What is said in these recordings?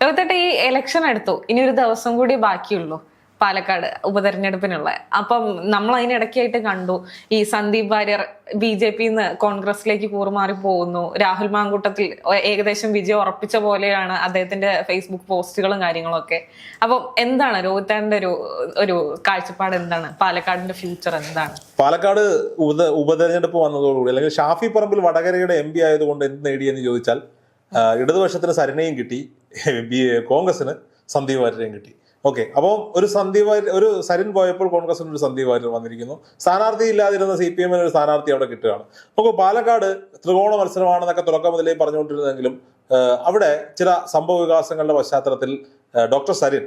ലോകത്തേട്ട ഈ ഇലക്ഷൻ എടുത്തു. ഇനി ഒരു ദിവസം കൂടി ബാക്കിയുള്ളൂ പാലക്കാട് ഉപതെരഞ്ഞെടുപ്പിനുള്ള. അപ്പം നമ്മൾ അതിനിടയ്ക്കായിട്ട് കണ്ടു. ഈ സന്ദീപ് വാര്യർ ബി ജെ പിന്ന് കോൺഗ്രസിലേക്ക് കൂറുമാറി പോകുന്നു. രാഹുൽ മാങ്കൂട്ടത്തിൽ ഏകദേശം വിജയം ഉറപ്പിച്ച പോലെയാണ് അദ്ദേഹത്തിന്റെ ഫേസ്ബുക്ക് പോസ്റ്റുകളും കാര്യങ്ങളും ഒക്കെ. അപ്പം എന്താണ് രോഹിത്താന്റെ ഒരു ഒരു കാഴ്ചപ്പാട് എന്താണ്? പാലക്കാടിന്റെ ഫ്യൂച്ചർ എന്താണ്? പാലക്കാട് ഉപ ഉപതെരഞ്ഞെടുപ്പ് വന്നതോടുകൂടി അല്ലെങ്കിൽ ഷാഫി പറമ്പിൽ വടകരയുടെ എം പി ആയതുകൊണ്ട് എന്ത് നേടിയെന്ന് ചോദിച്ചാൽ ഇടതുപക്ഷത്തിന് സരണയും കിട്ടി. ബി കോൺഗ്രസിന് സന്ദീപ് വാര്യരെയും കിട്ടി. ഓക്കെ അപ്പോൾ ഒരു സന്ദീപ് വാര്യ ഒരു സരിൻ പോയപ്പോൾ കോൺഗ്രസിന് ഒരു സന്ദീപ് വാര്യർ വന്നിരിക്കുന്നു. സ്ഥാനാർത്ഥി ഇല്ലാതിരുന്ന സി പി എമ്മിന് ഒരു സ്ഥാനാർത്ഥി അവിടെ കിട്ടുകയാണ്. നമുക്ക് പാലക്കാട് ത്രികോണ മത്സരമാണെന്നൊക്കെ തുടക്കം മുതലേ പറഞ്ഞുകൊണ്ടിരുന്നെങ്കിലും അവിടെ ചില സംഭവ വികാസങ്ങളുടെ പശ്ചാത്തലത്തിൽ ഡോക്ടർ സരിൻ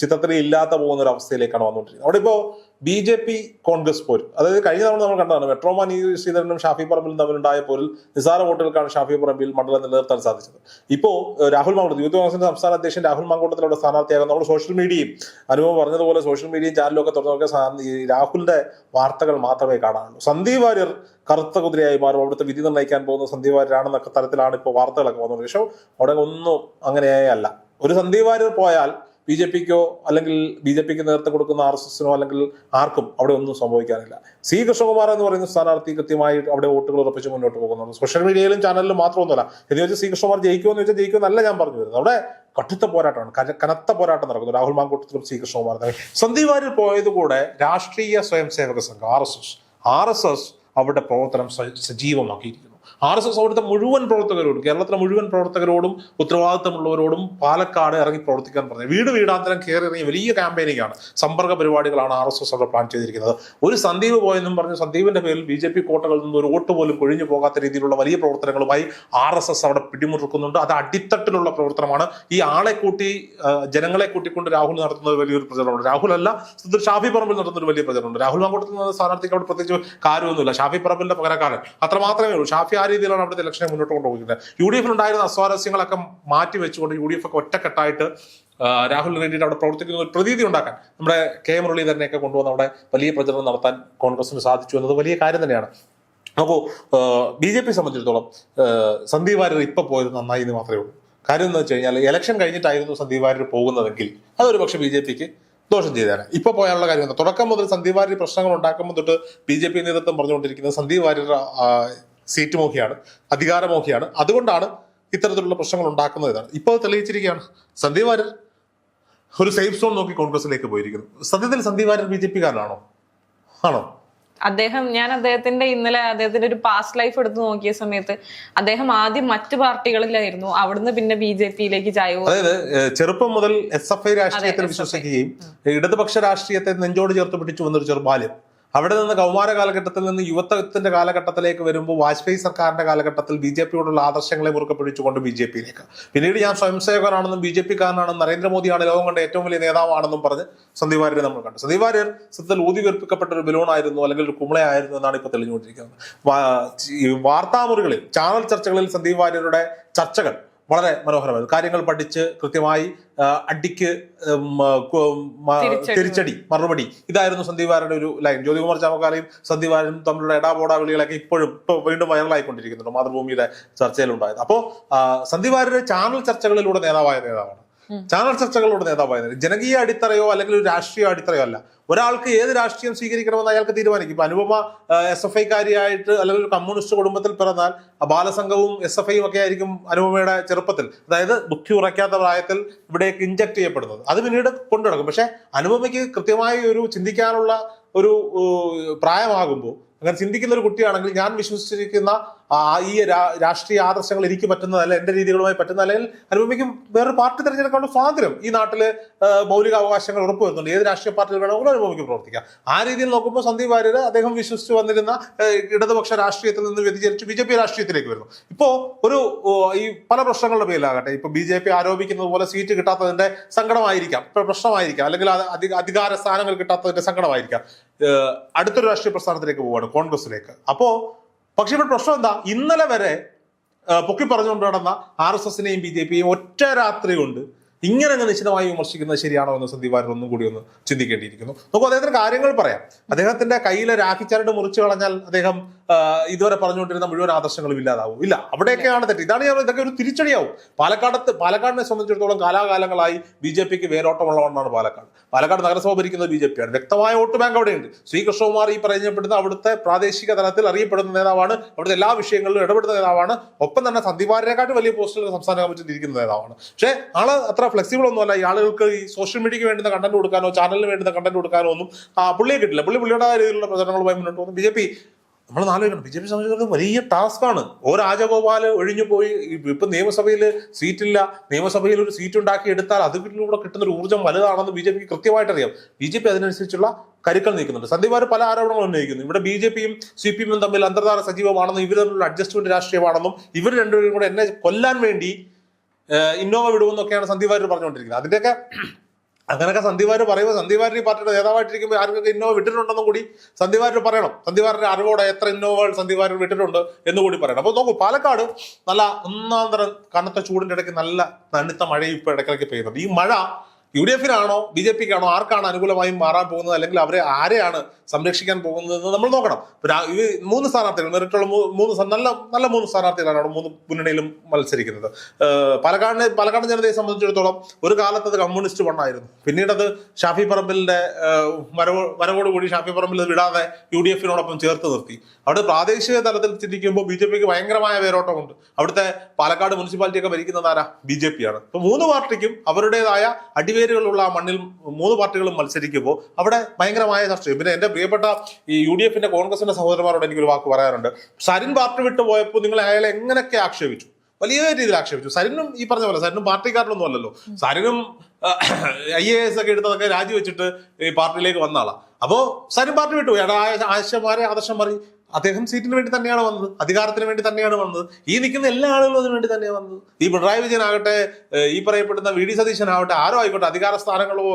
ചിത്രത്തിൽ ഇല്ലാത്ത പോകുന്ന ഒരു അവസ്ഥയിലേക്കാണ് വന്നുകൊണ്ടിരിക്കുന്നത്. അവിടെ ഇപ്പോൾ ബി ജെ പി കോൺഗ്രസ് പോരും. അതായത് കഴിഞ്ഞ തവണ നമ്മൾ കണ്ടതാണ് മെട്രോമാൻ ഇ ശ്രീധരനും ഷാഫി പറമ്പിലും തമ്മിലുണ്ടായ പോരിൽ നിസാര വോട്ടുകൾക്കാണ് ഷാഫി പറമ്പിൽ മണ്ഡലം നിലനിർത്താൻ സാധിച്ചത്. ഇപ്പോൾ രാഹുൽ മാങ്കോട്ട് യൂത്ത് കോൺഗ്രസിന്റെ സംസ്ഥാന അധ്യക്ഷൻ രാഹുൽ മാങ്കൂട്ടത്തിലൂടെ സ്ഥാനാർത്ഥിയാകും നമ്മൾ സോഷ്യൽ മീഡിയയും അനുഭവം പറഞ്ഞതുപോലെ സോഷ്യൽ മീഡിയയും ചാനലും ഒക്കെ തുറന്നു ഈ രാഹുലിന്റെ വാർത്തകൾ മാത്രമേ കാണാനുള്ളൂ. സന്ദീപ് വാര്യർ കറുത്ത കുതിരയായി മാറും. അവിടുത്തെ വിധി നിർണയിക്കാൻ പോകുന്ന സന്ദീപ് വാര്യരാണെന്നൊക്കെ തരത്തിലാണ് ഇപ്പോൾ വാർത്തകളൊക്കെ വന്നത് പക്ഷേ അവിടെ ഒന്നും അങ്ങനെയല്ല ഒരു സന്ദീപ് വാര്യർ പോയാൽ ബി ജെ പിക്കോ അല്ലെങ്കിൽ ബി ജെ പിക്ക് നേതൃത്വം കൊടുക്കുന്ന ആർ എസ് എസിനോ അല്ലെങ്കിൽ ആർക്കും അവിടെ ഒന്നും സംഭവിക്കാനില്ല. സി കൃഷ്ണകുമാർ എന്ന് പറയുന്ന സ്ഥാനാർത്ഥി കൃത്യമായി അവിടെ വോട്ടുകൾ ഉറപ്പിച്ച് മുന്നോട്ട് പോകുന്നുണ്ട്. സോഷ്യൽ മീഡിയയിലും ചാനലിലും മാത്രമൊന്നുമല്ല. എന്ന് വെച്ചാൽ സി കൃഷ്ണകുമാർ ജയിക്കുമെന്ന് വെച്ചാൽ ജയിക്കുമെന്നല്ല ഞാൻ പറഞ്ഞു വരുന്നത്. അവിടെ കടുത്ത പോരാട്ടമാണ്. കനത്ത പോരാട്ടം നടക്കുന്നു. രാഹുൽ മാങ്കൂട്ടത്തിലും സി കൃഷ്ണകുമാർ സന്ദീപ് വാര്യർ പോയത് കൂടെ Rashtriya Swayamsevak Sangh R S S. R S S അവരുടെ പ്രവർത്തനം സജീവമാക്കിയിരിക്കുന്നു. ആർ എസ് എസ് അവിടുത്തെ മുഴുവൻ പ്രവർത്തകരോടും കേരളത്തിലെ മുഴുവൻ പ്രവർത്തകരോടും ഉത്തരവാദിത്തമുള്ളവരോടും പാലക്കാട് ഇറങ്ങി പ്രവർത്തിക്കാൻ പറഞ്ഞു. വീട് വീടാന്തരം കയറി ഇറങ്ങിയ വലിയ ക്യാമ്പയിനിങ് ആണ്. സമ്പർക്ക പരിപാടികളാണ് ആർ എസ് എസ് അവിടെ പ്ലാൻ ചെയ്തിരിക്കുന്നത്. ഒരു സന്ദീപ് പോയെന്നും പറഞ്ഞു. സന്ദീപിന്റെ പേരിൽ ബി ജെ പി കോട്ടകളിൽ നിന്ന് ഒരു വോട്ട് പോലും കൊഴിഞ്ഞു പോകാത്ത രീതിയിലുള്ള വലിയ പ്രവർത്തനങ്ങളുമായി ആർ എസ് എസ് അവിടെ പിടിമുറുക്കുന്നുണ്ട്. അത് അടിത്തട്ടിലുള്ള പ്രവർത്തനമാണ്. ഈ ആളെ കൂട്ടി ജനങ്ങളെ കൂട്ടിക്കൊണ്ട് രാഹുൽ നടത്തുന്നത് വലിയൊരു പ്രചരണമുണ്ട് രാഹുൽ അല്ല ഷാഫി പറമ്പിൽ നടത്തുന്ന ഒരു വലിയ പ്രചരണമുണ്ട്. രാഹുൽ മാങ്കോട്ടത്തിൽ നിന്ന് സ്ഥാനാർത്ഥിക്ക് അവിടെ പ്രത്യേകിച്ച് കാര്യമൊന്നുമില്ല. ഷാഫി പറമ്പിലിന്റെ പകരക്കാരൻ. അത്ര മാത്രമേ ഉള്ളൂ. ഷാഫി ആ രീതിയിലാണ് അവിടുത്തെ ഇലക്ഷനെ മുന്നോട്ട് കൊണ്ടുപോകുന്നത്. യു ഡി എഫിൽ ഉണ്ടായിരുന്ന അസ്വാരസ്യങ്ങളൊക്കെ മാറ്റി വെച്ചുകൊണ്ട് യു ഡി എഫ് ഒക്കെ ഒറ്റക്കെട്ടായിട്ട് രാഹുൽ വേണ്ടിയിട്ട് അവിടെ പ്രവർത്തിക്കുന്ന ഒരു പ്രതീതി ഉണ്ടാക്കാൻ നമ്മുടെ കെ മുരളീധരനെയൊക്കെ കൊണ്ടുവന്ന് അവിടെ വലിയ പ്രചരണം നടത്താൻ കോൺഗ്രസിന് സാധിച്ചു എന്നത് വലിയ കാര്യം തന്നെയാണ്. അപ്പോൾ ബി ജെ പി സംബന്ധിച്ചിടത്തോളം സന്ദീപ് വാര്യർ ഇപ്പൊ പോയത് നന്നായി എന്ന് മാത്രമേ ഉള്ളൂ. കാര്യം എന്ന് വെച്ച് കഴിഞ്ഞാൽ ഇലക്ഷൻ കഴിഞ്ഞിട്ടായിരുന്നു സന്ദീപ് വാര്യർ പോകുന്നതെങ്കിൽ അതൊരു പക്ഷേ ബി ജെ പിക്ക് ദോഷം ചെയ്തേനെ. ഇപ്പൊ പോയാലുള്ള കാര്യം തുടക്കം മുതൽ സന്ദീപ് വാര്യർ പ്രശ്നങ്ങൾ ഉണ്ടാക്കുമ്പോൾ തൊട്ട് ബി ജെ പി നേതൃത്വം പറഞ്ഞുകൊണ്ടിരിക്കുന്നത് സന്ദീപ് വാര്യർ സീറ്റ് മോഹിയാണ് അധികാരമോഹിയാണ്. അതുകൊണ്ടാണ് ഇത്തരത്തിലുള്ള പ്രശ്നങ്ങൾ ഉണ്ടാക്കുന്നത് ഇതാണ് ഇപ്പോൾ തെളിയിച്ചിരിക്കുകയാണ് സന്ദീപ് വാര്യർ ഒരു സേഫ് സോൺ നോക്കി കോൺഗ്രസിലേക്ക് പോയിരിക്കുന്നു. സത്യത്തിൽ Sandeep Warrier B J P കാരനാണോ ആണോ? അദ്ദേഹം ഞാൻ അദ്ദേഹത്തിന്റെ ഇന്നലെ അദ്ദേഹത്തിന്റെ ഒരു പാസ്റ്റ് ലൈഫ് എടുത്തു നോക്കിയ സമയത്ത് അദ്ദേഹം ആദ്യം മറ്റു പാർട്ടികളിലായിരുന്നു. അവിടുന്ന് പിന്നെ ബി ജെ പിയിലേക്ക് ചായവോ അതായത് ചെറുപ്പം മുതൽ എസ് എഫ് ഐ രാഷ്ട്രീയത്തിൽ വിശ്വസിക്കുകയും ഇടതുപക്ഷ രാഷ്ട്രീയത്തെ നെഞ്ചോട് ചേർത്ത് പിടിച്ചു വന്നൊരു ചെറുബാല്യം അവിടെ നിന്ന് കൗമാര കാലഘട്ടത്തിൽ നിന്ന് യുവത്വത്തിന്റെ കാലഘട്ടത്തിലേക്ക് വരുമ്പോൾ വാജ്പേയി സർക്കാരിന്റെ കാലഘട്ടത്തിൽ ബി ജെ പിയോടുള്ള ആദർശങ്ങളെ മുറുക്കെ പിടിച്ചുകൊണ്ട് ബി ജെ പിയിലേക്ക്. പിന്നീട് ഞാൻ സ്വയം സേവകനാണെന്നും ബി ജെ പിക്കാരനാണെന്നും നരേന്ദ്രമോദിയാണ് ലോകം കണ്ട ഏറ്റവും വലിയ നേതാവാണെന്നും പറഞ്ഞ് സന്ദീപ് നമ്മൾ കണ്ടു. സന്ദീപ് വാര്യർ സത്യത്തിൽ ഊതി വീർപ്പിക്കപ്പെട്ട ഒരു ബലൂണായിരുന്നു അല്ലെങ്കിൽ ഒരു കുമ്പളയായിരുന്നു എന്നാണ് ഇപ്പോൾ തെളിഞ്ഞുകൊണ്ടിരിക്കുന്നത്. വാർത്താമുറികളിൽ ചാനൽ ചർച്ചകളിൽ സന്ദീപ് വാര്യരുടെ ചർച്ചകൾ വളരെ മനോഹരമായിരുന്നു. കാര്യങ്ങൾ പഠിച്ച് കൃത്യമായി അടിക്ക് തിരിച്ചടി. മറുപടി. ഇതായിരുന്നു സന്ദീപ് വാര്യരുടെ ഒരു ലൈൻ. ജ്യോതികുമാർ ചാമക്കാലയും സന്ദീപ് തമ്മിലുള്ള എടാപോടാ വിളികളൊക്കെ ഇപ്പോഴും ഇപ്പോൾ വീണ്ടും വൈറലായിക്കൊണ്ടിരിക്കുന്നുണ്ട്. മാതൃഭൂമിയുടെ ചർച്ചയിലുണ്ടായത്. അപ്പോൾ സന്ദീപ് വാര്യർ ചാനൽ ചർച്ചകളിലൂടെ നേതാവായ നേതാവാണ്. ചാനൽ ചർച്ചകളിലൂടെ നേതാവായിരുന്നു നേതാവ്. ജനകീയ അടിത്തറയോ അല്ലെങ്കിൽ ഒരു രാഷ്ട്രീയ അടിത്തറയോ അല്ല. ഒരാൾക്ക് ഏത് രാഷ്ട്രീയം സ്വീകരിക്കണമെന്ന് അയാൾക്ക് തീരുമാനിക്കും. ഇപ്പൊ അനുപമ എസ് എഫ് ഐക്കാരിയായിട്ട് അല്ലെങ്കിൽ ഒരു കമ്മ്യൂണിസ്റ്റ് കുടുംബത്തിൽ പിറന്നാൽ ബാലസംഘവും എസ് എഫ് ഐയും ഒക്കെ ആയിരിക്കും അനുപമയുടെ ചെറുപ്പത്തിൽ. അതായത് ബുദ്ധി ഉറയ്ക്കാത്ത പ്രായത്തിൽ ഇവിടേക്ക് ഇഞ്ചക്ട് ചെയ്യപ്പെടുന്നത്. അത് പിന്നീട് കൊണ്ടുനടക്കും. പക്ഷെ അനുപമയ്ക്ക് കൃത്യമായി ഒരു ചിന്തിക്കാനുള്ള ഒരു പ്രായമാകുമ്പോൾ അങ്ങനെ ചിന്തിക്കുന്ന ഒരു കുട്ടിയാണെങ്കിൽ ഞാൻ വിശ്വസിച്ചിരിക്കുന്ന ഈ രാഷ്ട്രീയ ആദർശങ്ങൾ എനിക്ക് പറ്റുന്നതല്ല എന്റെ രീതികളുമായി പറ്റുന്ന അല്ലെങ്കിൽ അനുഭവിക്കും വേറൊരു പാർട്ടി തിരഞ്ഞെടുക്കാനുള്ള സ്വാതന്ത്ര്യം ഈ നാട്ടിൽ മൗലിക അവകാശങ്ങൾ ഉറപ്പുവരുന്നുണ്ട്. ഏത് രാഷ്ട്രീയ പാർട്ടിയിൽ വേണമെങ്കിലും അനുഭവിക്കും പ്രവർത്തിക്കാം. ആ രീതിയിൽ നോക്കുമ്പോൾ സന്ദീപ് വാര്യർ അദ്ദേഹം വിശ്വസിച്ച് വന്നിരുന്ന ഇടതുപക്ഷ രാഷ്ട്രീയത്തിൽ നിന്ന് വ്യതിചരിച്ച് ബി ജെ പി രാഷ്ട്രീയത്തിലേക്ക് വരുന്നു. ഇപ്പോ ഒരു ഈ പല പ്രശ്നങ്ങളുടെ പേരിലാകട്ടെ ഇപ്പൊ ബി ജെ പി ആരോപിക്കുന്നത് പോലെ സീറ്റ് കിട്ടാത്തതിന്റെ സങ്കടമായിരിക്കാം പ്രശ്നമായിരിക്കാം. അല്ലെങ്കിൽ അധികാര സ്ഥാനങ്ങൾ കിട്ടാത്തതിന്റെ സങ്കടമായിരിക്കാം. അടുത്തൊരു രാഷ്ട്രീയ പ്രസ്ഥാനത്തിലേക്ക് പോവാണ് കോൺഗ്രസിലേക്ക്. അപ്പോ പക്ഷെ ഇവിടെ പ്രശ്നം എന്താ? ഇന്നലെ വരെ പൊക്കി പറഞ്ഞുകൊണ്ട് നടന്ന ആർ എസ് എസിനെയും ബി ജെ പിയും ഒറ്റ രാത്രി കൊണ്ട് ഇങ്ങനെ അങ്ങ് നിശ്ചിതമായി വിമർശിക്കുന്നത് ശരിയാണോ എന്ന് സന്ദീപ് വാര്യർ ഒന്നും കൂടി ഒന്ന് ചിന്തിക്കേണ്ടിയിരിക്കുന്നു. നമുക്ക് അദ്ദേഹത്തിന് കാര്യങ്ങൾ പറയാം. അദ്ദേഹത്തിന്റെ കയ്യിലെ രാഖിച്ചരട് മുറിച്ചു കളഞ്ഞാൽ അദ്ദേഹം ഇതുവരെ പറഞ്ഞുകൊണ്ടിരുന്ന മുഴുവൻ ആദർശങ്ങളും ഇല്ലാതാവും. ഇല്ല അവിടെയൊക്കെയാണ് തെറ്റ്. ഇതാണ് ഞാൻ ഇതൊക്കെ ഒരു തിരിച്ചടിയാവും. പാലക്കാടത്ത് പാലക്കാടിനെ സംബന്ധിച്ചിടത്തോളം കാലാകാലങ്ങളായി ബി ജെ പിക്ക് വേരോട്ടമുള്ള ഒന്നാണ് പാലക്കാട്. പാലക്കാട് നഗരസഭ ഭരിക്കുന്നത് ബി ജെ പി ആണ് വ്യക്തമായ വോട്ട് ബാങ്ക് അവിടെയുണ്ട്. ശ്രീകൃഷ്ണകുമാർ ഈ പറയപ്പെടുന്ന അവിടുത്തെ പ്രാദേശിക തലത്തിൽ അറിയപ്പെടുന്ന നേതാവാണ്. അവിടുത്തെ എല്ലാ വിഷയങ്ങളിലും ഇടപെടുന്ന നേതാവാണ്. ഒപ്പം തന്നെ സന്ദീപാരനെക്കാട്ടും വലിയ പോസ്റ്റുകൾ സംസ്ഥാന കമ്മിറ്റി ഇരിക്കുന്ന നേതാവാണ്. പക്ഷേ ആൾ അത്ര ഫ്ലെക്സിബിൾ ഒന്നുമല്ല. ഈ ആളുകൾക്ക് ഈ സോഷ്യൽ മീഡിയയ്ക്ക് വേണ്ടുന്ന കണ്ടന്റ് കൊടുക്കാനോ ചാനലിന് വേണ്ടുന്ന കണ്ടന്റ് കൊടുക്കാനോ ഒന്നും പുള്ളിയെ കിട്ടില്ല. പുള്ളി പുള്ളിയുടെ രീതിയിലുള്ള പ്രചരണങ്ങളുമായി മുന്നോട്ട് പോകുന്നു. ബി ജെ പി നമ്മൾ ആലോചിക്കണം. ബി ജെ പി സംബന്ധിച്ചിടത്തോളം വലിയ ടാസ്ക്കാണ്. ഓ രാജഗോപാൽ ഒഴിഞ്ഞു പോയി. ഇപ്പം നിയമസഭയിൽ സീറ്റില്ല. നിയമസഭയിൽ ഒരു സീറ്റ് ഉണ്ടാക്കി എടുത്താൽ അതിലൂടെ കിട്ടുന്ന ഒരു ഊർജം വലുതാണെന്ന് ബി ജെ പിക്ക് കൃത്യമായിട്ട് അറിയാം ബി ജെ പി അതിനനുസരിച്ചുള്ള കരുക്കൾ നീക്കുന്നുണ്ട്. സന്ദീപാർ പല ആരോപണങ്ങളും ഉന്നയിക്കുന്നു. ഇവിടെ ബി ജെ പിയും സി പി എമ്മും തമ്മിൽ അന്തർധാര സജീവമാണെന്നും ഇവർ തമ്മിലുള്ള അഡ്ജസ്റ്റ്മെന്റ് രാഷ്ട്രീയമാണെന്നും ഇവർ രണ്ടുപേരും കൂടെ എന്നെ കൊല്ലാൻ വേണ്ടി ഇന്നോവ വിടുമെന്നൊക്കെയാണ് സന്ദീപാർ പറഞ്ഞുകൊണ്ടിരിക്കുന്നത്. അതിന്റെയൊക്കെ അങ്ങനെയൊക്കെ സന്ദീപ് വാര്യർ പറയുമ്പോൾ സന്ധിവാരി പാർട്ടിയുടെ നേതാവായിട്ടിരിക്കുമ്പോൾ ആർക്കൊക്കെ ഇന്നോവ വിട്ടിട്ടുണ്ടെന്നും കൂടി സന്ദീപ് പറയണം. സന്ധിവാരിന്റെ അറിവോടെ എത്ര ഇന്നോവകൾ സന്ദീപ് വാര്യർ വിട്ടിട്ടുണ്ട് എന്ന് കൂടി പറയണം. അപ്പോൾ നോക്കൂ പാലക്കാട് നല്ല ഒന്നാം തരം കനത്ത ചൂടിന്റെ ഇടയ്ക്ക് നല്ല തണുത്ത മഴയും ഇപ്പോൾ ഇടയ്ക്കിടയ്ക്ക് പെയ്യുന്നുണ്ട്. ഈ മഴ യു ഡി എഫിനാണോ ബി ജെ പിക്കാണോ ആർക്കാണ് അനുകൂലമായി മാറാൻ പോകുന്നത് അല്ലെങ്കിൽ അവരെ ആരെയാണ് സംരക്ഷിക്കാൻ പോകുന്നത് നമ്മൾ നോക്കണം. ഇത് മൂന്ന് സ്ഥാനാർത്ഥികൾ മെറിറ്റുള്ള മൂന്ന് നല്ല നല്ല മൂന്ന് സ്ഥാനാർത്ഥികളാണ് അവിടെ മൂന്ന് മുന്നണിയിലും മത്സരിക്കുന്നത്. പാലക്കാടിനെ പാലക്കാട് ജനതയെ സംബന്ധിച്ചിടത്തോളം ഒരു കാലത്ത് അത് കമ്മ്യൂണിസ്റ്റ് വണ്ണായിരുന്നു. പിന്നീട് അത് ഷാഫി പറമ്പിലിന്റെ വരവോ വരവോടുകൂടി ഷാഫി പറമ്പിൽ വിടാതെ യു ഡി എഫിനോടൊപ്പം ചേർത്ത് നിർത്തി. അവിടെ പ്രാദേശിക തലത്തിൽ ചിന്തിക്കുമ്പോൾ ബി ജെ പിക്ക് ഭയങ്കരമായ വേരോട്ടമുണ്ട്. അവിടുത്തെ പാലക്കാട് മുനിസിപ്പാലിറ്റിയൊക്കെ ഒക്കെ ഭരിക്കുന്നത് ആരാ? ബി ജെ പി ആണ് അപ്പൊ മൂന്ന് പാർട്ടിക്കും അവരുടേതായ അടിവേരുകളുള്ള ആ മണ്ണിൽ മൂന്ന് പാർട്ടികളും മത്സരിക്കുമ്പോൾ അവിടെ ഭയങ്കരമായ ചർച്ചയും. പിന്നെ എന്റെ പ്രിയപ്പെട്ട ഈ യു ഡി എഫിന്റെ കോൺഗ്രസിന്റെ സഹോദരന്മാരോട് എനിക്കൊരു വാക്ക് പറയാറുണ്ട് സരിൻ പാർട്ടി വിട്ടു പോയപ്പോൾ നിങ്ങൾ അയാളെ എങ്ങനെയൊക്കെ ആക്ഷേപിച്ചു? വലിയ രീതിയിൽ ആക്ഷേപിച്ചു. സരിനും ഈ പറഞ്ഞ പോലെ സരിനും പാർട്ടിക്കാരനൊന്നും അല്ലല്ലോ. സരിനും ഐ എ എസ് ഒക്കെ എടുത്തതൊക്കെ രാജിവെച്ചിട്ട് ഈ പാർട്ടിയിലേക്ക് വന്ന അപ്പോ സരിൻ പാർട്ടി വിട്ടു ആശയമാരെ ആദർശം മാറി അദ്ദേഹം സീറ്റിന് വേണ്ടി തന്നെയാണ് വന്നത് അധികാരത്തിന് വേണ്ടി തന്നെയാണ് വന്നത്. ഈ നിൽക്കുന്ന എല്ലാ ആളുകളും അതിനു വേണ്ടി തന്നെയാണ് വന്നത്. ഈ പിണറായി വിജയൻ ആകട്ടെ ഈ പറയപ്പെടുന്ന വി ഡി സതീശൻ ആവട്ടെ ആരോ ആയിക്കോട്ടെ അധികാര സ്ഥാനങ്ങളോ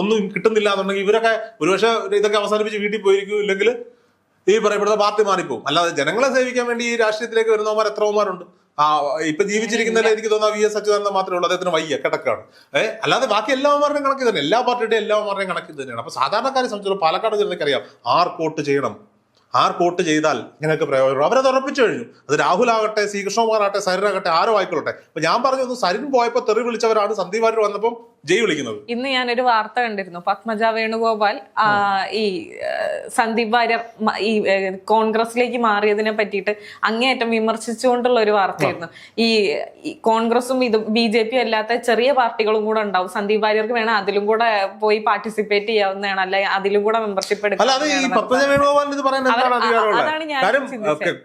ഒന്നും കിട്ടുന്നില്ല എന്നുണ്ടെങ്കിൽ ഇവരൊക്കെ ഒരുപക്ഷെ ഇതൊക്കെ അവസാനിപ്പിച്ച് വീട്ടിൽ പോയിരിക്കും. ഇല്ലെങ്കിൽ ഈ പറയപ്പെടുന്ന പാർട്ടി മാറിപ്പോകും അല്ലാതെ ജനങ്ങളെ സേവിക്കാൻ വേണ്ടി ഈ രാഷ്ട്രീയത്തിലേക്ക് വരുന്നവന്മാർ എത്രമാരുണ്ട് ആ ഇപ്പൊ ജീവിച്ചിരിക്കുന്നതിൽ എനിക്ക് തോന്നുന്ന വി എസ് അച്യുതാനന്ദ മാത്രമേ ഉള്ളൂ. അദ്ദേഹത്തിന് വയ്യ കിടക്കാണ്. ഏഹ് അല്ലാതെ ബാക്കി എല്ലാവരുടെയും കണക്ക് തന്നെ എല്ലാ പാർട്ടിയുടെയും എല്ലാവരുടെയും കണക്ക് തന്നെയാണ് അപ്പൊ സാധാരണക്കാരെ സംബന്ധിച്ചിടത്തോളം പാലക്കാട് ജനതയ്ക്ക് അറിയാം ആർക്ക് വോട്ട് ചെയ്യണം. ആർ വോട്ട് ചെയ്താൽ ഇങ്ങനെയൊക്കെ പ്രയോജനം അവരത് ഉറപ്പിച്ചു കഴിഞ്ഞു. അത് രാഹുൽ ആകട്ടെ ശ്രീകൃഷ്ണകുമാർ ആകട്ടെ സരിനാകട്ടെ ആരോ ആയിക്കോട്ടെ അപ്പൊ ഞാൻ പറഞ്ഞു സരിൻ പോയപ്പോ തെറി വിളിച്ചവരാണ്. സന്ദീപ് വാര്യർ വന്നപ്പം ജയ് വിളിക്കുന്നത്. ഇന്ന് ഞാനൊരു വാർത്ത കണ്ടിരുന്നു. പത്മജ വേണുഗോപാൽ ഈ സന്ദീപ് വാര്യർ ഈ കോൺഗ്രസിലേക്ക് മാറിയതിനെ പറ്റിയിട്ട് അങ്ങേയറ്റം വിമർശിച്ചുകൊണ്ടുള്ള ഒരു വാർത്തയായിരുന്നു. ഈ കോൺഗ്രസും ഇത് ബി ജെ പി അല്ലാത്ത ചെറിയ പാർട്ടികളും കൂടെ ഉണ്ടാവും. സന്ദീപ് വാര്യർക്ക് വേണം അതിലും കൂടെ പോയി പാർട്ടിസിപ്പേറ്റ് ചെയ്യാവുന്നതാണ്. അല്ലെ അതിലും കൂടെ മെമ്പർഷിപ്പ് അതാണ് ഞാൻ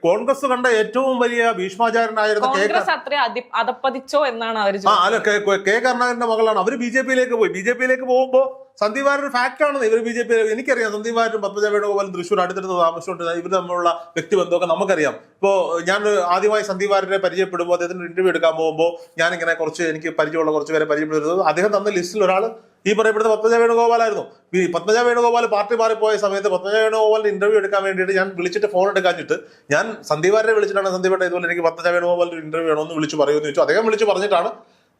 കോൺഗ്രസ് കണ്ട ഏറ്റവും വലിയ ഭീഷ്മാചാരനായിരുന്നു കോൺഗ്രസ് അത്ര അതി അതപ്പതിച്ചോ എന്നാണ് അവർ ആ അല്ല കെ കെ- കെ കരുണാകരന്റെ മകളാണ്. അവർ ബി ജെ പിയിലേക്ക് പോയി. ബി ജെ പിയിലേക്ക് പോകുമ്പോൾ സന്ദീപ് വാര്യർ ഫാക്ട് ആണെന്ന് ഇവർ ബി ജെ പി എനിക്കറിയാം. സന്ദീപ് വാര്യരും പത്മജ വേണുഗോപാലും തൃശ്ശൂർ അടുത്തടുത്ത് താമസിച്ചുകൊണ്ട് ഇവർ തമ്മിലുള്ള വ്യക്തിബന്ധമൊക്കെ നമുക്കറിയാം. ഇപ്പോൾ ഞാൻ ആദ്യമായി സന്ദീപ് വാര്യരെ പരിചയപ്പെടുമ്പോൾ അദ്ദേഹത്തിന് ഇന്റർവ്യൂ എടുക്കാൻ പോകുമ്പോൾ ഞാൻ ഇങ്ങനെ കുറച്ച് എനിക്ക് പരിചയമുള്ള കുറച്ച് പേരെ പരിചയപ്പെടുന്നത് അദ്ദേഹം തന്ന ലിസ്റ്റിൽ ഒരാൾ ഈ പറയപ്പെടുന്ന പത്മജ വേണുഗോപാലായിരുന്നു. ഈ പത്മജ വേണുഗോപാൽ പാർട്ടി മാറിപ്പോയ സമയത്ത് പത്മജ വേണുഗോപാലിന്റെ ഇന്റർവ്യൂ എടുക്കാൻ വേണ്ടിയിട്ട് ഞാൻ വിളിച്ചിട്ട് ഫോൺ എടുക്കാഞ്ഞിട്ട് ഞാൻ സന്ദീപ് വാര്യരെ വിളിച്ചിട്ടാണ് സന്ദീപ് ഇതുപോലെ എനിക്ക് പത്മജ വേണുഗോപാലിന്റെ ഇന്റർവ്യൂ വേണമെന്ന് വിളിച്ച് പറയുമെന്ന് ചോദിച്ചു. അദ്ദേഹം വിളിച്ച് പറഞ്ഞിട്ടാണ്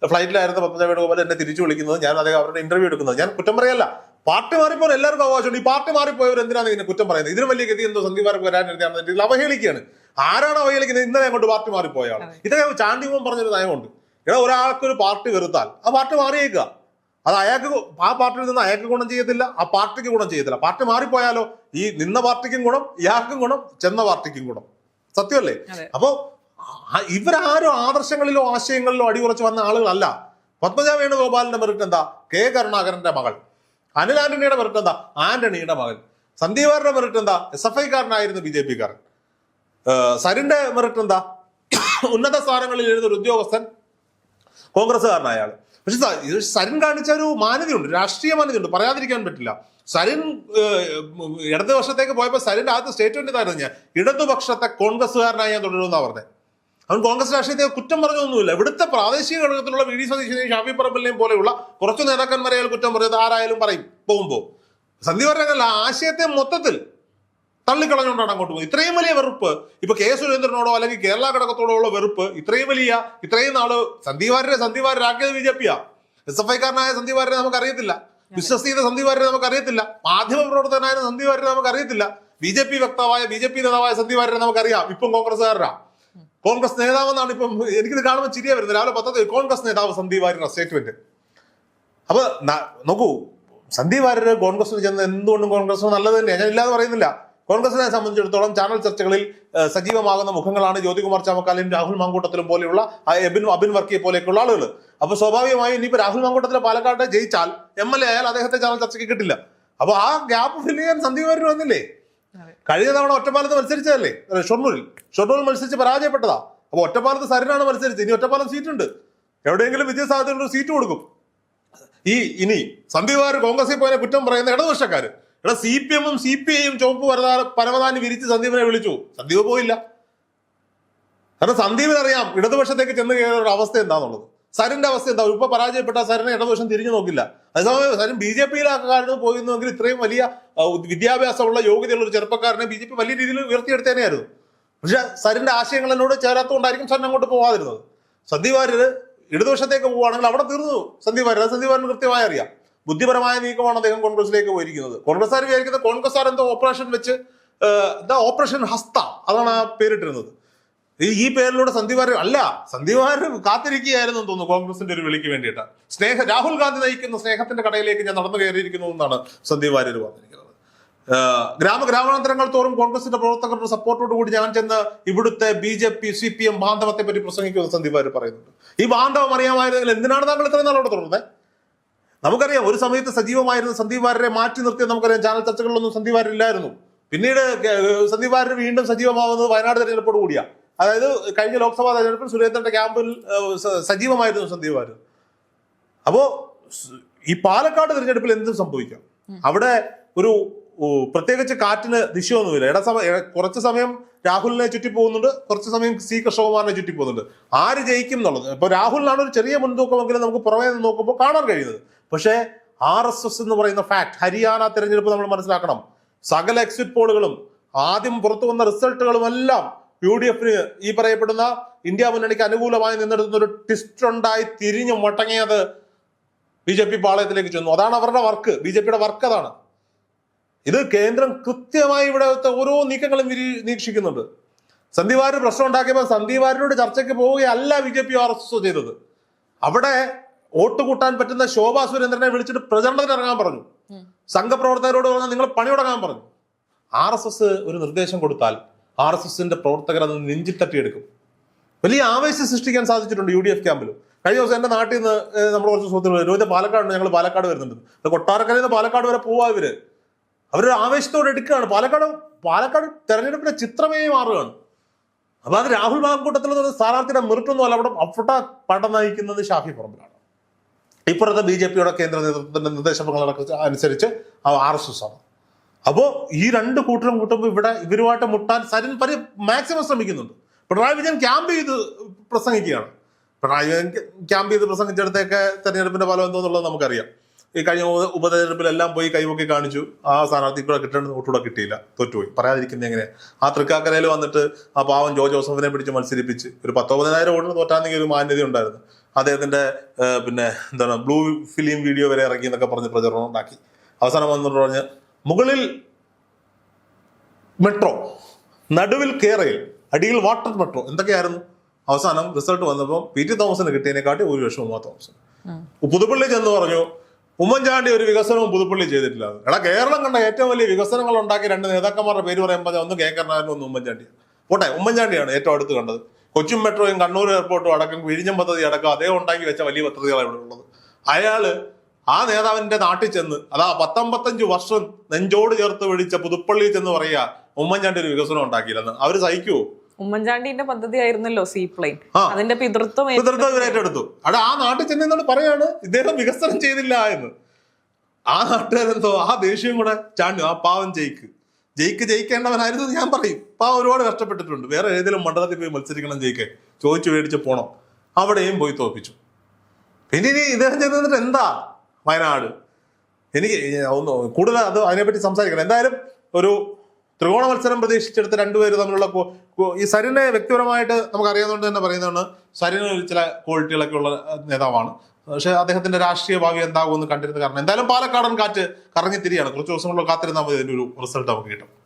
ഫ്ലൈറ്റിലായിരുന്നു പത്മജ വേണുഗോപാൽ എന്നെ തിരിച്ചു വിളിക്കുന്നത്. ഞാൻ അദ്ദേഹം അവരുടെ ഇന്റർവ്യൂ എടുക്കുന്നത്. ഞാൻ കുറ്റം പറയല്ല. പാർട്ടി മാറിപ്പോൾ എല്ലാവർക്കും അവകാശമുണ്ട്. ഈ പാർട്ടി മാറിപ്പോയവർ എന്തിനാണ് ഇതിനെ കുറ്റം പറയുന്നത്? ഇതിന് വലിയ ഗതി എന്തോ സന്ദീപ് വാര്യർക്ക് വരാനിരുന്ന ഇതിൽ അവഹേളിക്കുകയാണ്. ആരാണ് അവഹേളിക്കുന്നത്? ഇന്നലെ അങ്ങോട്ട് പാർട്ടി മാറിപ്പോയാണ് ഇതൊക്കെ ചാണ്ടിമോൻ പറഞ്ഞൊരു നയമുണ്ട്. എടാ ഒരാൾക്കൊരു പാർട്ടി വെറുത്താൽ ആ പാർട്ടി മാറിയേക്കുക. അത് അയാൾക്ക് ആ പാർട്ടിയിൽ നിന്ന് അയാൾക്ക് ഗുണം ചെയ്യത്തില്ല ആ പാർട്ടിക്ക് ഗുണം ചെയ്യത്തില്ല. പാർട്ടി മാറിപ്പോയാലോ? ഈ നിന്ന പാർട്ടിക്കും ഗുണം ഇയാൾക്കും ഗുണം ചെന്ന പാർട്ടിക്കും ഗുണം. സത്യമല്ലേ? അതെ. ഇവരാരും ആദർശങ്ങളിലോ ആശയങ്ങളിലോ അടിയുറച്ച് വന്ന ആളുകളല്ല. പത്മജ വേണുഗോപാലിന്റെ മെറിറ്റ് എന്താ? കെ കരുണാകരന്റെ മകൾ. അനിൽ ആന്റണിയുടെ മെറിറ്റ് എന്താ? ആന്റണിയുടെ മകൻ. സന്ദീപാറിന്റെ മെറിറ്റ് എന്താ? എസ് എഫ് ഐക്കാരനായിരുന്നു ബി ജെ പിക്കാരൻ. സരിന്റെ മെറിറ്റ് എന്താ? ഉന്നത സ്ഥാനങ്ങളിൽ ഒരു ഉദ്യോഗസ്ഥൻ കോൺഗ്രസ്സുകാരനായ ആൾ. പക്ഷെ സരിൻ കാണിച്ച ഒരു മാന്യതയുണ്ട് രാഷ്ട്രീയ മാന്യതയുണ്ട്. പറയാതിരിക്കാൻ പറ്റില്ല. സരിൻ ഇടതുപക്ഷത്തേക്ക് പോയപ്പോൾ സരിന്റെ ആദ്യത്തെ സ്റ്റേറ്റ്മെന്റ് ഇതായിരുന്നു ഞാൻ. ഇടതുപക്ഷത്തെ കോൺഗ്രസ്സുകാരനായി ഞാൻ തുടരുമെന്നാണ് പറഞ്ഞത് അവൻ കോൺഗ്രസ് രാഷ്ട്രീയത്തെ കുറ്റം പറഞ്ഞൊന്നുമില്ല. ഇവിടുത്തെ പ്രാദേശിക ഘടകത്തിലുള്ള വി ഡി സതീശനെയും ഷാഫി പറമ്പലിനെയും പോലെയുള്ള കുറച്ച് നേതാക്കന്മാരെ അയാൾ കുറ്റം പറഞ്ഞത് ആരായാലും പറയും. പോകുമ്പോൾ സന്ധി പറഞ്ഞല്ല ആശയത്തെ മൊത്തത്തിൽ തള്ളിക്കളഞ്ഞുകൊണ്ടാണ് അങ്ങോട്ട് പോകുന്നത്. ഇത്രയും വലിയ വെറുപ്പ് ഇപ്പൊ കെ സുരേന്ദ്രനോടോ അല്ലെങ്കിൽ കേരള ഘടകത്തോടോ ഉള്ള വെറുപ്പ് ഇത്രയും വലിയ ഇത്രയും നാൾ സന്ധിവാരെ വാര്യരാക്കിയത് ബി ജെ പിയാ. എസ് എഫ് ഐക്കാരനായ സന്ദീപ് വാര്യരെ നമുക്ക് അറിയത്തില്ല ബിസിനസ് ചെയ്ത സന്ദീപ് വാര്യരെ നമുക്ക് അറിയത്തില്ല മാധ്യമ പ്രവർത്തകനായ സന്ധിവാരെ നമുക്ക് അറിയത്തില്ല ബി ജെ പി വക്താവായ ബി ജെ പി നേതാവായ സന്ധിവാരെ വാര്യരെ നമുക്കറിയാം. ഇപ്പം കോൺഗ്രസ്സുകാരനാ. കോൺഗ്രസ് നേതാവെന്നാണ് ഇപ്പം എനിക്കിത് കാണുമ്പോൾ ചിരിയ വരുന്നത്. രാവിലെ പത്തത് കോൺഗ്രസ് നേതാവ് സന്ദീപ് വാര്യരുടെ സ്റ്റേറ്റ്മെന്റ് അപ്പൊ നോക്കൂ സന്ദീപ് വാര്യർ കോൺഗ്രസ് ചെന്ന് എന്തുകൊണ്ടും കോൺഗ്രസ് നല്ലത് തന്നെയാണ് ഞാൻ ഇല്ലാതെ പറയുന്നില്ല. കോൺഗ്രസിനെ സംബന്ധിച്ചിടത്തോളം ചാനൽ ചർച്ചകളിൽ സജീവമാകുന്ന മുഖങ്ങളാണ് ജ്യോതികുമാർ ചാമക്കാലയും രാഹുൽ മാങ്കൂട്ടത്തിലും പോലെയുള്ള എബിൻ അബിൻ വർക്കിയെ പോലെയൊക്കെയുള്ള ആളുകൾ അപ്പൊ സ്വാഭാവികമായും ഇനിയിപ്പോ രാഹുൽ മാങ്കൂട്ടത്തിലെ പാലക്കാട് ജയിച്ചാൽ എം എൽ എ ആയാൽ അദ്ദേഹത്തെ ചാനൽ ചർച്ചയ്ക്ക് കിട്ടില്ല. അപ്പൊ ആ ഗ്യാപ്പ് ഫില്ല് ചെയ്യാൻ സന്ദീപ് വാര്യർ വന്നില്ലേ? കഴിഞ്ഞ തവണ ഒറ്റപ്പാലത്ത് മത്സരിച്ചതല്ലേ? ഷൊർണൂരിൽ. ഷൊർണൂരിൽ മത്സരിച്ച് പരാജയപ്പെട്ടതാ. അപ്പൊ ഒറ്റപ്പാലത്ത് സരിനാണ് മത്സരിച്ചത്. ഇനി ഒറ്റപ്പാലം സീറ്റുണ്ട്. എവിടെയെങ്കിലും വിജയസാധ്യതയുള്ള സീറ്റ് കൊടുക്കും. ഈ ഇനി സന്ദീപ് കോൺഗ്രസിൽ പോയതിനെ കുറ്റം പറയുന്ന ഇടതുപക്ഷക്കാര്. ഇവിടെ സി പി എമ്മും സി പി ഐയും ചുവപ്പ് പരവതാനി വിരിച്ച് സന്ദീപിനെ വിളിച്ചു. സന്ദീപ് പോയില്ല. കാരണം സന്ദീപിന് അറിയാം ഇടതുപക്ഷത്തേക്ക് ചെന്ന് കയറിയ അവസ്ഥ എന്താണെന്നുള്ളത് സരിന്റെ അവസ്ഥ എന്താ? ഇപ്പൊ പരാജയപ്പെട്ട സരിനെ ഇടതുപക്ഷം തിരിഞ്ഞു നോക്കില്ല. അതേസമയം കാര്യം ബി ജെ പിയിലാക്കാരന് പോയിരുന്നുവെങ്കിൽ ഇത്രയും വലിയ വിദ്യാഭ്യാസമുള്ള യോഗ്യതയുള്ള ഒരു ചെറുപ്പക്കാരനെ ബി ജെ പി വലിയ രീതിയിൽ ഉയർത്തിയെടുത്തേനെയായിരുന്നു. പക്ഷെ സരിന്റെ ആശയങ്ങൾ എന്നോട് ചേരാത്തതുകൊണ്ടായിരിക്കും സാറിന് അങ്ങോട്ട് പോകാതിരുന്നത് സന്ദീപ് വാര്യർ ഇടതുവശത്തേക്ക് പോവുകയാണെങ്കിൽ അവിടെ തീർന്നു. സന്ദീപ് വാര്യർ അത് സന്ദീപ് കൃത്യമായി അറിയാം. ബുദ്ധിപരമായ നീക്കമാണ് അദ്ദേഹം കോൺഗ്രസിലേക്ക് പോയിരിക്കുന്നത്. കോൺഗ്രസ്സുകാർ വിചാരിക്കുന്നത് കോൺഗ്രസ്സുകാർ എന്തോ ഓപ്പറേഷൻ വെച്ച് എന്താ ഓപ്പറേഷൻ ഹസ്ത അതാണ് ആ പേരിട്ടിരുന്നത്. ഈ പേരിലൂടെ സന്ധിവാരം അല്ല സന്ധിവാരം കാത്തിരിക്കുകയായിരുന്നു തോന്നുന്നു കോൺഗ്രസിന്റെ ഒരു വിളിക്ക് വേണ്ടിയിട്ട്. സ്നേഹ രാഹുൽ ഗാന്ധി നയിക്കുന്ന സ്നേഹത്തിന്റെ കടയിലേക്ക് ഞാൻ നടന്നു കയറിയിരിക്കുന്നു എന്നാണ് സന്ധിവാര്യർ വാര്യർ പറഞ്ഞിരിക്കുന്നത് ഗ്രാമ ഗ്രാമാന്തരങ്ങൾ തോറും കോൺഗ്രസിന്റെ പ്രവർത്തകരുടെ സപ്പോർട്ടോട് കൂടി ഞാൻ ചെന്ന് ഇവിടുത്തെ B J P C P M ബാന്ധവത്തെ പറ്റി പ്രസംഗിക്കുമെന്ന് സന്ദീപ് വാര്യർ പറയുന്നുണ്ട്. ഈ ബാന്ധവം അറിയാമായിരുന്നെങ്കിൽ എന്തിനാണ് താങ്കൾ ഇത്രയും നാളോടെ തുടർന്നത്? നമുക്കറിയാം ഒരു സമയത്ത് സജീവമായിരുന്ന സന്ദീപ് വാര്യരെ മാറ്റി നിർത്തിയത് നമുക്കറിയാം ചാനൽ ചർച്ചകളിലൊന്നും സന്ദീപ് വാര്യർ ഇല്ലായിരുന്നു പിന്നീട് സന്ദീപ് വാര്യർ വീണ്ടും സജീവമാവുന്നത് വയനാട് തെരഞ്ഞെടുപ്പോട് കൂടിയാ. അതായത് കഴിഞ്ഞ ലോക്സഭാ തെരഞ്ഞെടുപ്പിൽ സുരേന്ദ്രന്റെ ക്യാമ്പിൽ സജീവമായിരുന്നു സന്ദീപ് വാര്യർ. അപ്പോ ഈ പാലക്കാട് തിരഞ്ഞെടുപ്പിൽ എന്തും സംഭവിക്കാം. അവിടെ ഒരു പ്രത്യേകിച്ച് കാറ്റിന് ദിശയൊന്നുമില്ല. ഇട സമയം കുറച്ച് സമയം രാഹുലിനെ ചുറ്റി പോകുന്നുണ്ട് കുറച്ച് സമയം സി കൃഷ്ണകുമാറിനെ ചുറ്റി പോകുന്നുണ്ട്. ആര് ജയിക്കും എന്നുള്ളത്? ഇപ്പൊ രാഹുലിനാണ് ഒരു ചെറിയ മുൻതൂക്കമെങ്കിലും നമുക്ക് പുറമേ നിന്ന് നോക്കുമ്പോൾ കാണാൻ കഴിയുന്നത്. പക്ഷേ ആർ എസ് എസ് എന്ന് പറയുന്ന ഫാക്ട് ഹരിയാന തെരഞ്ഞെടുപ്പ് നമ്മൾ മനസ്സിലാക്കണം. സകല എക്സിറ്റ് പോളുകളും ആദ്യം പുറത്തു വന്ന റിസൾട്ടുകളും എല്ലാം യു ഡി എഫിന് ഈ പറയപ്പെടുന്ന ഇന്ത്യ മുന്നണിക്ക് അനുകൂലമായി നിന്നെടുത്തുന്ന ഒരു ട്വിസ്റ്റ് ഉണ്ടായി തിരിഞ്ഞു മുട്ടങ്ങിയത് ബി ജെ പി പാളയത്തിലേക്ക് ചെന്നു. അതാണ് അവരുടെ വർക്ക്. ബി ജെ പിയുടെ വർക്ക് അതാണ്. ഇത് കേന്ദ്രം കൃത്യമായി ഇവിടുത്തെ ഓരോ നീക്കങ്ങളും നിരീ- നിരീക്ഷിക്കുന്നുണ്ട്. സന്ദീപ് പ്രശ്നം ഉണ്ടാക്കിയപ്പോൾ സന്ദീപ് ചർച്ചയ്ക്ക് പോവുകയല്ല B J P R S S ചെയ്തത്. അവിടെ വോട്ട് കൂട്ടാൻ പറ്റുന്ന ശോഭാ സുരേന്ദ്രനെ വിളിച്ചിട്ട് പ്രചരണത്തിന് ഇറങ്ങാൻ പറഞ്ഞു. സംഘപ്രവർത്തകരോട് പറഞ്ഞാൽ നിങ്ങൾ പണി തുടങ്ങാൻ പറഞ്ഞു. ആർ എസ് എസ് ഒരു നിർദ്ദേശം കൊടുത്താൽ ആർ എസ് എസിന്റെ പ്രവർത്തകർ അത് നെഞ്ചിൽ തട്ടിയെടുക്കും. വലിയ ആവേശം സൃഷ്ടിക്കാൻ സാധിച്ചിട്ടുണ്ട് യു ഡി എഫ് ക്യാമ്പിലും. കഴിഞ്ഞ ദിവസം എന്റെ നാട്ടിൽ നിന്ന് നമ്മൾ കുറച്ച് സുഹൃത്തുക്കൾ രോഹിത പാലക്കാടുണ്ട് ഞങ്ങൾ പാലക്കാട് വരുന്നുണ്ട്. കൊട്ടാരക്കരയിൽ നിന്ന് പാലക്കാട് വരെ പോവാ ഇവർ. അവരൊരു ആവേശത്തോടെ എടുക്കുകയാണ്. പാലക്കാട് പാലക്കാട് തെരഞ്ഞെടുപ്പിന്റെ ചിത്രമേ മാറുകയാണ്. അപ്പൊ അത് രാഹുൽ മാങ്കൂട്ടത്തിൽ നിന്ന് സ്ഥാനാർത്ഥിയുടെ മെറിറ്റൊന്നും അല്ല അവിടെ അവിടെ പടം നയിക്കുന്നത് ഷാഫി പറമ്പിലാണ്. ഇപ്പോഴത്തെ ബി ജെ പിയുടെ കേന്ദ്ര നേതൃത്വത്തിന്റെ നിർദ്ദേശങ്ങളൊക്കെ അനുസരിച്ച് ആർ എസ് എസ് ആണ്. അപ്പോ ഈ രണ്ട് കൂട്ടരും കൂട്ടുമ്പോൾ ഇവിടെ ഇവരുമായിട്ട് മുട്ടാൻ സരിൻ പരി മാക്സിമം ശ്രമിക്കുന്നുണ്ട്. പിണറായി വിജയൻ ക്യാമ്പ് ചെയ്ത് പ്രസംഗിക്കുകയാണ്. പിണറായി വിജയൻ ക്യാമ്പ് ചെയ്ത് പ്രസംഗിച്ചിടത്തേക്ക് തെരഞ്ഞെടുപ്പിന്റെ ഫലം എന്തോന്നുള്ളത് നമുക്കറിയാം. ഈ കഴിഞ്ഞ ഉപ- ഉപതെരഞ്ഞെടുപ്പിലെല്ലാം പോയി കൈവൊക്കെ കാണിച്ചു. ആ സ്ഥാനാർത്ഥി ഇപ്പോൾ കിട്ടേണ്ട വോട്ടുകൂടെ കിട്ടിയില്ല. തോറ്റുപോയി. പറയാതിരിക്കുന്നത് എങ്ങനെ? ആ തൃക്കാക്കരയിൽ വന്നിട്ട് ആ പാവം ജോ ജോസഫിനെ പിടിച്ച് മത്സരിപ്പിച്ച് ഒരു പത്തൊമ്പതിനായിരം ഓടിന് തോറ്റാന്നെങ്കിൽ ഒരു മാന്യത ഉണ്ടായിരുന്നു. അദ്ദേഹത്തിന്റെ പിന്നെ എന്താണ് ബ്ലൂ ഫിലിം വീഡിയോ വരെ ഇറക്കി എന്നൊക്കെ പറഞ്ഞ് പ്രചരണം ഉണ്ടാക്കി. അവസാനം വന്നിട്ട് പറഞ്ഞ് മുകളിൽ മെട്രോ നടുവിൽ കേരയിൽ അടിയിൽ വാട്ടർ മെട്രോ എന്തൊക്കെയായിരുന്നു? അവസാനം റിസൾട്ട് വന്നപ്പോൾ പി ടി തോമസിന് കിട്ടിയതിനെക്കാട്ടി ഒരു ലക്ഷം ഉമ്മ തോമസ്. പുതുപ്പള്ളി ചെന്ന് പറഞ്ഞു ഉമ്മൻചാണ്ടി ഒരു വികസനവും പുതുപ്പള്ളി ചെയ്തിട്ടില്ല. എടാ കേരളം കണ്ട ഏറ്റവും വലിയ വികസനങ്ങൾ ഉണ്ടാക്കി രണ്ട് നേതാക്കന്മാരുടെ പേര് പറയുമ്പോൾ ഒന്ന് കെ കരുണാകരനും ഒന്ന് ഉമ്മൻചാണ്ടിയാണ് പോട്ടെ ഉമ്മൻചാണ്ടിയാണ് ഏറ്റവും അടുത്ത് കണ്ടത്. കൊച്ചിൻ മെട്രോയും കണ്ണൂർ എയർപോർട്ടും അടക്കം വിഴിഞ്ഞം പദ്ധതി അടക്കം അതേ ഉണ്ടാക്കി വെച്ച വലിയ പദ്ധതികളാണ് ഇവിടെ ഉള്ളത്. അയാൾ ആ നേതാവിന്റെ നാട്ടിൽ ചെന്ന് അതാ പത്തൊമ്പത്തഞ്ച് വർഷം നെഞ്ചോട് ചേർത്ത് പിടിച്ച പുതുപ്പള്ളിയിൽ ചെന്ന് പറയുക ഉമ്മൻചാണ്ടി ഒരു വികസനം ഉണ്ടാക്കിയില്ലെന്ന്. അവർ സഹിക്കുവോ? ഉമ്മൻചാണ്ടിന്റെ പദ്ധതി ആയിരുന്നല്ലോ സീ പ്ലെയിൻ. അതിന്റെ പിതൃത്വം ഏറ്റെടുത്ത്. പിതൃത്വം ഇവർ ഏറ്റെടുത്തു. അവിടെ ആ നാട്ടിൽ ചെന്നോട് പറയാണ് ഇദ്ദേഹം വികസനം ചെയ്തില്ല എന്ന്. ആ നാട്ടുകാരെന്തോ ആ ദേഷ്യം കൂടെ ചാണ്ടു ആ പാവം ജയിക്ക്. ജയിക്ക് ജയിക്കേണ്ടവനായിരുന്നു ഞാൻ പറയും. പാവം ഒരുപാട് കഷ്ടപ്പെട്ടിട്ടുണ്ട്. വേറെ ഏതെങ്കിലും മണ്ഡലത്തിൽ പോയി മത്സരിക്കണം ജയിക്കെ. ചോദിച്ചു മേടിച്ച് പോണം. അവിടെയും പോയി തോപ്പിച്ചു പിന്നെ ഇനി ഇദ്ദേഹം ചെയ്തിട്ട് എന്താ? വയനാട്. എനിക്ക് ഒന്ന് കൂടുതൽ അത് അതിനെപ്പറ്റി സംസാരിക്കണം. എന്തായാലും ഒരു ത്രികോണ മത്സരം പ്രതീക്ഷിച്ചെടുത്ത് രണ്ടുപേര് തമ്മിലുള്ള ഈ സരിനെ വ്യക്തിപരമായിട്ട് നമുക്ക് അറിയാവുന്നതുകൊണ്ട് തന്നെ പറയുന്നതാണ് സരിന് ചില ക്വാളിറ്റികളൊക്കെ ഉള്ള നേതാവാണ്. പക്ഷേ അദ്ദേഹത്തിന്റെ രാഷ്ട്രീയ ഭാവി എന്താകുമെന്ന് കണ്ടിരുന്ന കാരണം. എന്തായാലും പാലക്കാടൻ കാറ്റ് കറങ്ങിത്തിരിയാണ്. കുറച്ച് ദിവസങ്ങളിൽ കാത്തിരുന്നാൽ മതി ഇതിന്റെ ഒരു റിസൾട്ട് നമുക്ക് കിട്ടും.